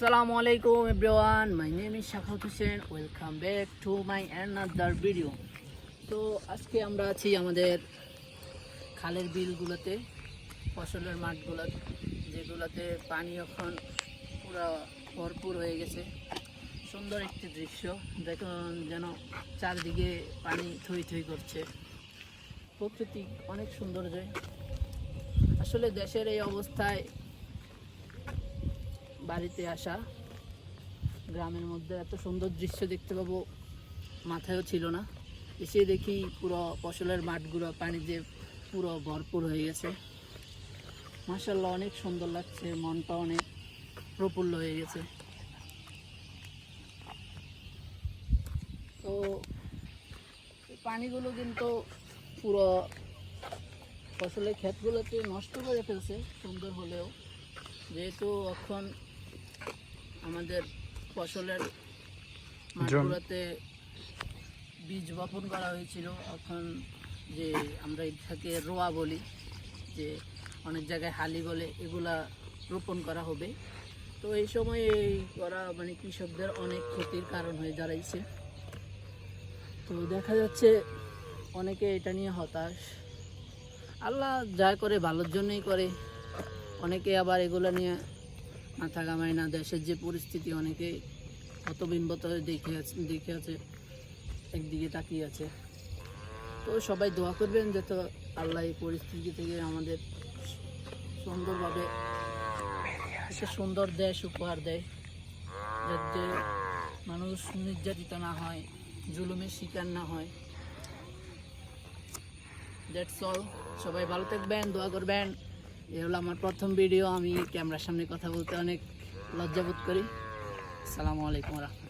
Assalamu alaikum everyone. My name is Shakhat Hussein. Welcome back to my another video তো আজকে আমরা আছি আমাদের খালের বিলগুলোতে, ফসলের মাঠগুলো, যেগুলোতে পানি এখন পুরো ভরপুর হয়ে গেছে সুন্দর একটি দৃশ্য, দেখুন যেন চারদিকে পানি থই থই করছে প্রকৃতি অনেক সৌন্দর্য আসলে দেশের এই অবস্থায় বাড়িতে আসা। গ্রামের মধ্যে এত সুন্দর দৃশ্য দেখতে পাবো, মাথায়ও ছিল না। এসে দেখি পুরো ফসলের মাঠগুলো পানিতে পুরো ভরপুর হয়ে গেছে। মাসাল্লাহ অনেক সুন্দর লাগছে, মনটা অনেক প্রফুল্ল হয়ে গেছে। তো পানিগুলো কিন্তু পুরো ফসলের ক্ষেতগুলোকে নষ্ট করে ফেলছে, সুন্দর হলেও। যেহেতু এখন আমাদের ফসলের মাঠগুলোতে বীজ বপন করা হয়েছিল। এখন যে আমরা এটাকে রোয়া বলি যে অনেক জায়গায় হালি বলে এগুলা রোপণ করা হবে। তো এই সময় এই করা মানে কৃষকদের অনেক ক্ষতির কারণ হয়ে দাঁড়াইছে। তো দেখা যাচ্ছে অনেকে এটা নিয়ে হতাশ। আল্লাহ যা করে ভালোর জন্যই করে। অনেকে আবার এগুলো নিয়ে মাথা কামায় না, দেশের যে পরিস্থিতি অনেকে হতবিম্বত হয়ে দেখে আছে দেখে আছে, একদিকে তাকিয়ে আছে। তো সবাই দোয়া করবেন যাতে আল্লাহ এই পরিস্থিতি থেকে আমাদের সুন্দরভাবে একটা সুন্দর দেশ উপহার দেয়, যাতে মানুষ নির্যাতিত না হয়, জুলুমের শিকার না হয়। দ্যাটস অল সবাই ভালো থাকবেন, দোয়া করবেন। এ হলো আমার প্রথম ভিডিও আমি ক্যামেরার সামনে কথা বলতে অনেক লজ্জাবোধ করি। আসসালামু আলাইকুম রহমতুল্লাহ।